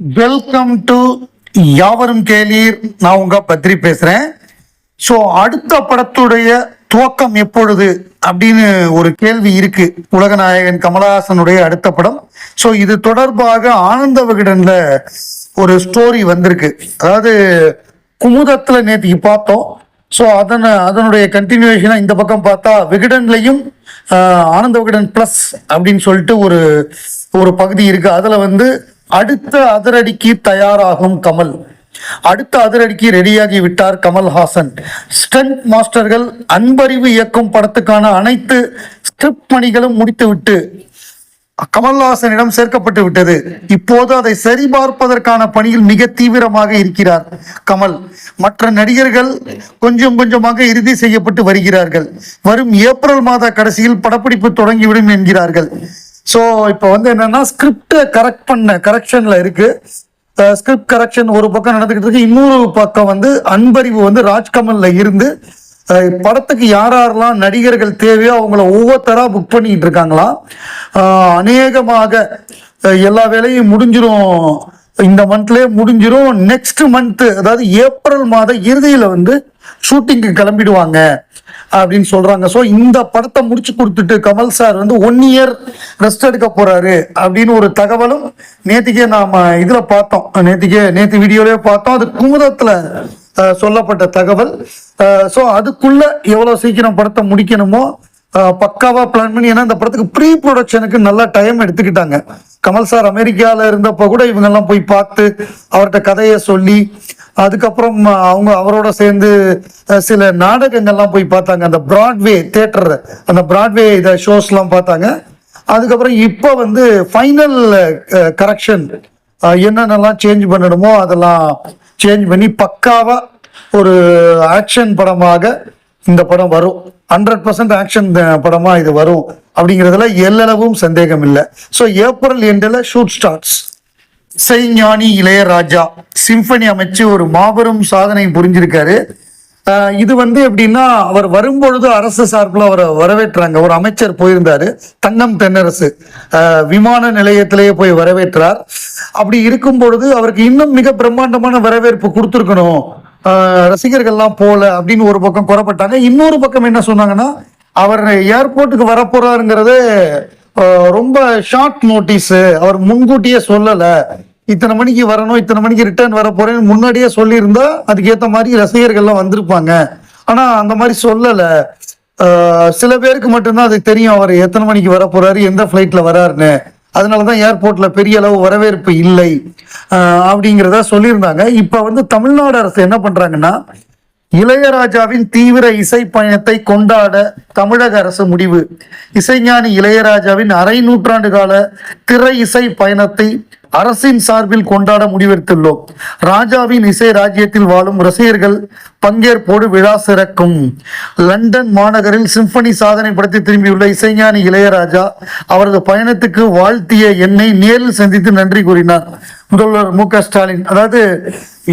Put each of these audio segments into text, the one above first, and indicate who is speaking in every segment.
Speaker 1: Welcome to யாவரும் கேளீர். நான் உங்க பத்ரி பேசுறேன். ஸோ அடுத்த படத்துடைய துவக்கம் எப்பொழுது அப்படின்னு ஒரு கேள்வி இருக்கு. உலகநாயகன் கமலஹாசனுடைய அடுத்த படம். ஸோ இது தொடர்பாக ஆனந்த விகடன்ல ஒரு ஸ்டோரி வந்திருக்கு. அதாவது குமுதத்துல நேற்றுக்கு பார்த்தோம். ஸோ அதனை அதனுடைய கண்டினியூஷனா இந்த பக்கம் பார்த்தா விகடன்லையும் ஆனந்த விகடன் ப்ளஸ் அப்படின்னு சொல்லிட்டு ஒரு ஒரு பகுதி இருக்கு. அதில் வந்து அடுத்த அதிரடிக்கு தயாராகும் கமல். அடுத்த அதிரடிக்கு ரெடியாகி விட்டார் கமல்ஹாசன். ஸ்டண்ட் மாஸ்டர்கள் அன்பறிவு இயக்கும் படத்துக்கான அனைத்து ஸ்கிரிப்ட் பணிகளும் முடித்துவிட்டு கமல்ஹாசனிடம் சேர்க்கப்பட்டு விட்டது. இப்போது அதை சரிபார்ப்பதற்கான பணியில் மிக தீவிரமாக இருக்கிறார் கமல். மற்ற நடிகர்கள் கொஞ்சம் கொஞ்சமாக இறுதி செய்யப்பட்டு வருகிறார்கள். வரும் ஏப்ரல் மாத கடைசியில் படப்பிடிப்பு தொடங்கிவிடும் என்கிறார்கள். ஸோ இப்போ வந்து என்னன்னா ஸ்கிரிப்டை கரெக்ட் பண்ண கரெக்ஷன்ல இருக்கு. ஸ்கிரிப்ட் கரெக்ஷன் ஒரு பக்கம் நடந்துகிட்டு இருக்கு. இன்னொரு பக்கம் வந்து அன்பறிவு வந்து ராஜ்கமல்ல இருந்து படத்துக்கு யார் யாரெல்லாம் நடிகர்கள் தேவையோ அவங்கள ஒவ்வொருத்தரா புக் பண்ணிட்டு இருக்காங்களாம் அநேகமாக எல்லா வேலையும் முடிஞ்சிரும். இந்த மந்த்லயே முடிஞ்சிரும். நெக்ஸ்ட் மந்த் அதாவது ஏப்ரல் மாத இறுதியில வந்து ஷூட்டிங்க்கு கிளம்பிடுவாங்க. அப்படின்னு சொல்றாங்க. ஸோ இந்த படத்தை முடிச்சு கொடுத்துட்டு கமல் சார் வந்து ஒன் இயர் ரெஸ்ட் எடுக்க போறாரு அப்படின்னு ஒரு தகவலும் நேத்திக்கே நாம இதுல பார்த்தோம். நேத்திக்கே நேத்து வீடியோலயே பார்த்தோம். அது குமுதத்துல சொல்லப்பட்ட தகவல். ஸோ அதுக்குள்ள எவ்வளவு சீக்கிரம் படத்தை முடிக்கணுமோ பக்காவா பிளான் பண்ணி ஏன்னா இந்த படத்துக்கு ப்ரீ ப்ரொடக்ஷனுக்கு நல்லா டைம் எடுத்துக்கிட்டாங்க. கமல் சார் அமெரிக்காவில் இருந்தப்போ கூட இவங்கெல்லாம் போய் பார்த்து அவர்கிட்ட கதையை சொல்லி அதுக்கப்புறம் அவங்க அவரோட சேர்ந்து சில நாடகங்கள்லாம் போய் பார்த்தாங்க. அந்த பிராட்வே தேட்டர் அந்த பிராட்வே இதை ஷோஸ்லாம் பார்த்தாங்க. அதுக்கப்புறம் இப்போ வந்து ஃபைனல் கரெக்ஷன் என்னென்னலாம் சேஞ்ச் பண்ணணுமோ அதெல்லாம் சேஞ்ச் பண்ணி பக்காவாக ஒரு ஆக்ஷன் படமாக இந்த படம் வரும். ஹண்ட்ரட் பர்சன்ட் ஆக்ஷன் படமாக இது வரும். அப்படிங்கிறதுல எல்லளவும் சந்தேகம் இல்லை ஸோ ஏப்ரல் எண்டில் ஷூட் ஸ்டார்ட்ஸ் இசைஞானி இளையராஜா சிம்பனி அமைச்சு ஒரு மாபெரும் சாதனை புரிஞ்சிருக்காரு. இது வந்து எப்படின்னா அவர் வரும்பொழுது அரசு சார்பில் அவரை வரவேற்றாங்க. ஒரு அமைச்சர் போயிருந்தாரு தங்கம் தென்னரசு. விமான நிலையத்திலேயே போய் வரவேற்றார். அப்படி இருக்கும் பொழுது அவருக்கு இன்னும் மிக பிரம்மாண்டமான வரவேற்பு கொடுத்துருக்கணும். ரசிகர்கள்லாம் போல அப்படின்னு ஒரு பக்கம் குறப்பட்டாங்க இன்னொரு பக்கம் என்ன சொன்னாங்கன்னா அவர் ஏர்போர்ட்டுக்கு வரப்போறாருங்கிறது ரொம்ப ஷார்ட் நோட்டீஸ் அவர் முன்கூட்டியே சொல்லலை. இத்தனை மணிக்கு வரணும் இத்தனை மணிக்கு ரிட்டர்ன் வர போறேன்னு முன்னாடியே சொல்லியிருந்தா அதுக்கேற்ற மாதிரி ரசிகர்கள்லாம் வந்திருப்பாங்க. ஆனால் அந்த மாதிரி சொல்லலை. சில பேருக்கு மட்டும்தான் அது தெரியும் அவர் எத்தனை மணிக்கு வர போறாரு எந்த ஃப்ளைட்டில் வராருன்னு. அதனால தான் ஏர்போர்ட்டில் பெரிய அளவு வரவேற்பு இல்லை. அப்படிங்கிறத சொல்லியிருந்தாங்க. இப்போ வந்து தமிழ்நாடு அரசு என்ன பண்ணுறாங்கன்னா இளையராஜாவின் தீவிர இசை பயணத்தை கொண்டாட தமிழக அரசு முடிவு. இசைஞானி இளையராஜாவின் அரை நூற்றாண்டு கால திரை இசை பயணத்தை அரசின் சார்பில் கொண்டாட முடிவெடுத்துள்ளோம். ராஜாவின் இசை ராஜ்யத்தில் வாழும் ரசிகர்கள் பங்கேற்போடு விழா சிறக்கும். லண்டன் மாநகரில் சிம்பனி சாதனை படுத்தி திரும்பியுள்ள இசைஞானி இளையராஜா அவரது பயணத்துக்கு வாழ்த்திய என்னை நேரில் சந்தித்து நன்றி கூறினார். முதல்வர் மு க ஸ்டாலின் அதாவது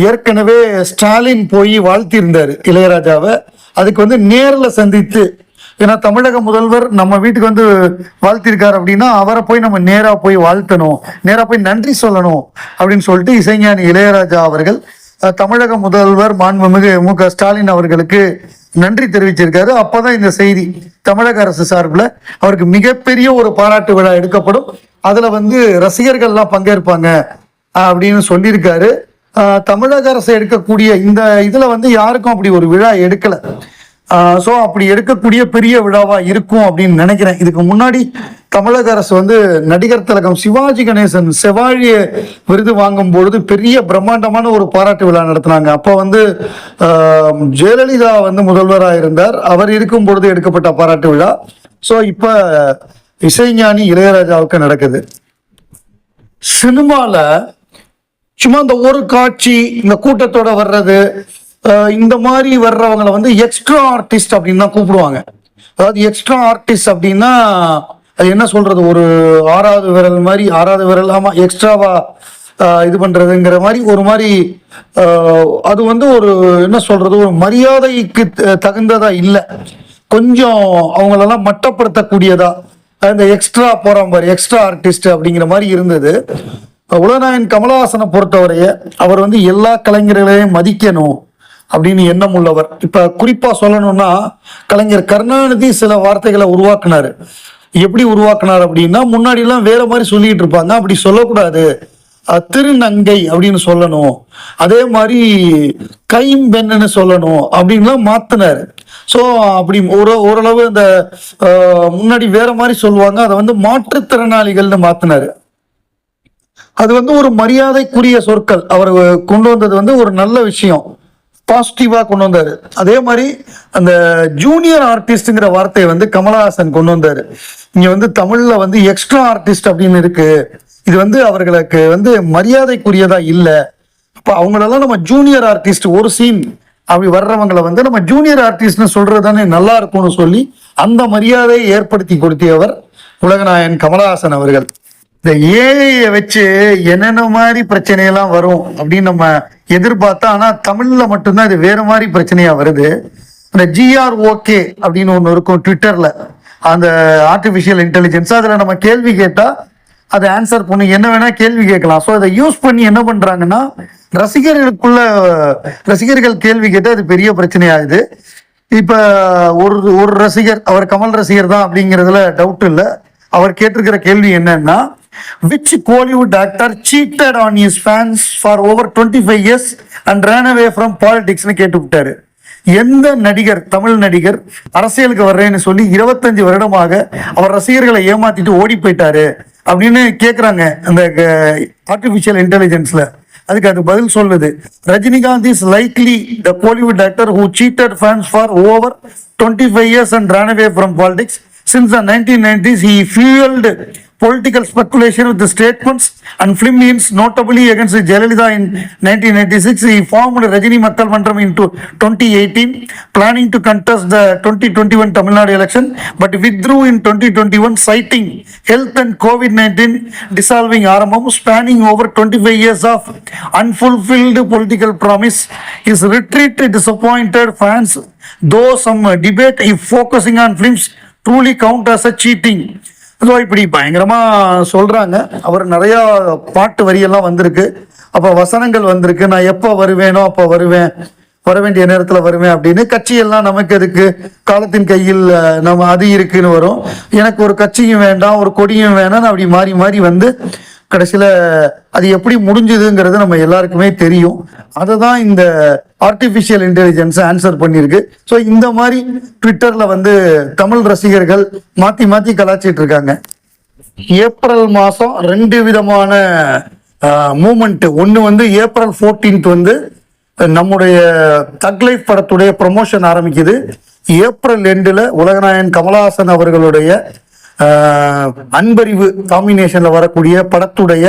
Speaker 1: ஏற்கனவே ஸ்டாலின் போய் வாழ்த்தியிருந்தார் இளையராஜாவை. அதுக்கு வந்து நேரில் சந்தித்து ஏன்னா தமிழக முதல்வர் நம்ம வீட்டுக்கு வந்து வாழ்த்திருக்கார் அப்படின்னா அவரை போய் நம்ம நேராக போய் வாழ்த்தணும் நேராக போய் நன்றி சொல்லணும் அப்படின்னு சொல்லிட்டு இசைஞானி இளையராஜா அவர்கள் தமிழக முதல்வர் மாண்புமிகு மு க ஸ்டாலின் அவர்களுக்கு நன்றி தெரிவிச்சிருக்காரு. அப்போதான் இந்த செய்தி தமிழக அரசு சார்பில் அவருக்கு மிகப்பெரிய ஒரு பாராட்டு விழா எடுக்கப்படும். அதில் வந்து ரசிகர்கள்லாம் பங்கேற்பாங்க. அப்படின்னு சொல்லியிருக்காரு. தமிழக அரசு எடுக்கக்கூடிய இந்த இதுல வந்து யாருக்கும் அப்படி ஒரு விழா எடுக்கல. ஸோ அப்படி எடுக்கக்கூடிய பெரிய விழாவா இருக்கும் அப்படின்னு நினைக்கிறேன். இதுக்கு முன்னாடி தமிழக அரசு வந்து நடிகர் திலகம் சிவாஜி கணேசன் செவாழிய விருது வாங்கும் பொழுது பெரிய பிரம்மாண்டமான ஒரு பாராட்டு விழா நடத்தினாங்க. அப்போ வந்து ஜெயலலிதா வந்து முதல்வராக இருந்தார். அவர் இருக்கும் பொழுது எடுக்கப்பட்ட பாராட்டு விழா. ஸோ இப்போ இசைஞானி இளையராஜாவுக்கு நடக்குது. சினிமாவில் சும்மா இந்த ஒரு காட்சி இந்த கூட்டத்தோட வர்றது இந்த மாதிரி வர்றவங்களை வந்து எக்ஸ்ட்ரா ஆர்டிஸ்ட் அப்படின்னு தான் கூப்பிடுவாங்க. அதாவது எக்ஸ்ட்ரா ஆர்டிஸ்ட் அப்படின்னா அது என்ன சொல்றது? ஒரு ஆறாவது விரல் மாதிரி ஆறாவது விரல் ஆமா எக்ஸ்ட்ராவா இது பண்றதுங்கிற மாதிரி ஒரு மாதிரி அது வந்து ஒரு என்ன சொல்றது? ஒரு மரியாதைக்கு த- தகுந்ததா இல்லை. கொஞ்சம் அவங்களெல்லாம் மட்டப்படுத்தக்கூடியதா. இந்த எக்ஸ்ட்ரா போற மாதிரி எக்ஸ்ட்ரா ஆர்டிஸ்ட் அப்படிங்கிற மாதிரி இருந்தது. உலகநாயகன் கமலஹாசனை பொறுத்தவரைய அவர் வந்து எல்லா கலைஞர்களையும் மதிக்கணும் அப்படின்னு எண்ணம் உள்ளவர். இப்ப குறிப்பா சொல்லணும்னா கலைஞர் கருணாநிதி சில வார்த்தைகளை உருவாக்குனாரு. எப்படி உருவாக்குனார் அப்படின்னா முன்னாடி எல்லாம் வேற மாதிரி சொல்லிட்டு இருப்பாங்க. அப்படி சொல்லக்கூடாது. திருநங்கை அப்படின்னு சொல்லணும். அதே மாதிரி கைம்பெண்ணுன்னு சொல்லணும் அப்படின்லாம் மாத்தினாரு. ஸோ அப்படி ஒரு ஓரளவு அந்த முன்னாடி வேற மாதிரி சொல்லுவாங்க. அதை வந்து மாற்றுத்திறனாளிகள்னு மாத்தினாரு. அது வந்து ஒரு மரியாதைக்குரிய சொற்கள். அவர் கொண்டு வந்தது வந்து ஒரு நல்ல விஷயம். பாசிட்டிவாக கொண்டு வந்தார். அதே மாதிரி அந்த ஜூனியர் ஆர்டிஸ்ட்டுங்கிற வார்த்தையை வந்து கமலஹாசன் கொண்டு வந்தார். இங்கே வந்து தமிழில் வந்து எக்ஸ்ட்ரா ஆர்டிஸ்ட் அப்படின்னு இருக்கு. இது வந்து அவர்களுக்கு வந்து மரியாதைக்குரியதாக இல்லை. இப்போ அவங்களெல்லாம் நம்ம ஜூனியர் ஆர்டிஸ்ட் ஒரு சீன் அப்படி வர்றவங்களை வந்து நம்ம ஜூனியர் ஆர்டிஸ்ட்னு சொல்கிறது தானே நல்லா இருக்கும்னு சொல்லி அந்த மரியாதையை ஏற்படுத்தி கொடுத்தியவர் உலகநாயன் கமலஹாசன் அவர்கள். இந்த ஏஐயை வச்சு என்னென்ன மாதிரி பிரச்சனையெல்லாம் வரும் அப்படின்னு நம்ம எதிர்பார்த்தா ஆனா தமிழ்ல மட்டும்தான் இது வேற மாதிரி பிரச்சனையா வருது. இந்த ஜிஆர் ஓகே அப்படின்னு ஒன்று இருக்கும் ட்விட்டர்ல அந்த ஆர்டிஃபிஷியல் இன்டெலிஜென்ஸ் அதுல நம்ம கேள்வி கேட்டா அதை ஆன்சர் பண்ணி என்ன வேணா கேள்வி கேட்கலாம். ஸோ அதை யூஸ் பண்ணி என்ன பண்றாங்கன்னா ரசிகர்களுக்குள்ள ரசிகர்கள் கேள்வி கேட்டால் அது பெரிய பிரச்சனையாகுது. இப்போ ஒரு ஒரு ரசிகர் அவர் கமல் ரசிகர் தான் அப்படிங்கிறதுல டவுட் இல்லை. அவர் கேட்டிருக்கிற கேள்வி என்னன்னா which Kollywood actor cheated on his fans for over twenty five years and away from from பாலிடிக்ஸ்னு கேட்டு விட்டாரு எந்த நடிகர் தமிழ் நடிகர் அரசியலுக்கு வர்றேன்னு சொல்லி இருபத்தஞ்சு வருடமாக அவர் ரசிகர்களை ஏமாத்திட்டு ஓடி போயிட்டாரு அப்படின்னு கேட்குறாங்க அந்த ஆர்டிஃபிஷியல் இன்டெலிஜென்ஸில் அதுக்கு அது பதில் சொல்லுது. Rajinikanth is likely the Kollywood actor who cheated fans for over twenty five years and ran away from politics since the nineteen nineties he fuelled political speculation with the statements and film hymns notably against Jayalalitha in 1996 he formed Rajini Makkal Mantram into 2018 planning to contest the 2021 Tamil Nadu election but withdrew in 2021 citing health and COVID-19 dissolving Arambam spanning over 25 years of unfulfilled political promise. His retreat disappointed fans though some debate if focusing on films truly count as a cheating so இப்படி பயங்கரமா சொல்றாங்க. அவர் நிறைய பாட்டு வரியெல்லாம் வந்திருக்கு. அப்போ வசனங்கள் வந்திருக்கு. நான் எப்போ வருவேனோ அப்போ வருவேன். வர வேண்டிய நேரத்தில் வருவேன் அப்படின்னு கட்சியெல்லாம் நமக்கு எதுக்கு? காலத்தின் கையில் நம்ம அது இருக்குன்னு வரும். எனக்கு ஒரு கட்சியும் வேண்டாம் ஒரு கொடியும் வேணாம் அப்படி மாறி மாறி வந்து கடைசியில அது எப்படி முடிஞ்சதுங்கிறது நம்ம எல்லாருக்குமே தெரியும். அதை தான் இந்த ஆர்டிஃபிஷியல் இன்டெலிஜென்ஸ் ஆன்சர் பண்ணியிருக்கு. ஸோ இந்த மாதிரி ட்விட்டர்ல வந்து தமிழ் ரசிகர்கள் மாத்தி மாத்தி கலாச்சிட்டு இருக்காங்க. ஏப்ரல் மாதம் ரெண்டு விதமான மூமெண்ட் ஒன்று வந்து ஏப்ரல் 14th வந்து நம்முடைய தக்லைஃப் படத்துடைய ப்ரமோஷன் ஆரம்பிக்குது. ஏப்ரல் எண்டில் உலகநாயகன் கமலஹாசன் அவர்களுடைய அன்பறிவு காம்பினேஷன்ல வரக்கூடிய படத்துடைய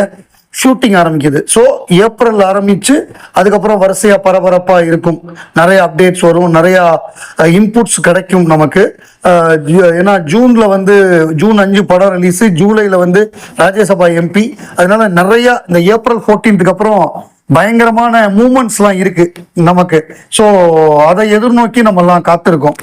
Speaker 1: ஷூட்டிங் ஆரம்பிக்குது. ஸோ ஏப்ரல் ஆரம்பிச்சு அதுக்கப்புறம் வரிசையா பரபரப்பா இருக்கும். நிறைய அப்டேட்ஸ் வரும் நிறைய இன்புட்ஸ் கிடைக்கும் நமக்கு. ஏன்னா ஜூன்ல வந்து ஜூன் அஞ்சு படம் ரிலீஸ் ஜூலைல வந்து ராஜ்யசபா எம்பி அதனால நிறைய இந்த ஏப்ரல் 14th அப்புறம் பயங்கரமான மூமெண்ட்ஸ்லாம் இருக்கு நமக்கு. ஸோ அதை எதிர்நோக்கி நம்ம எல்லாம் காத்திருக்கோம்.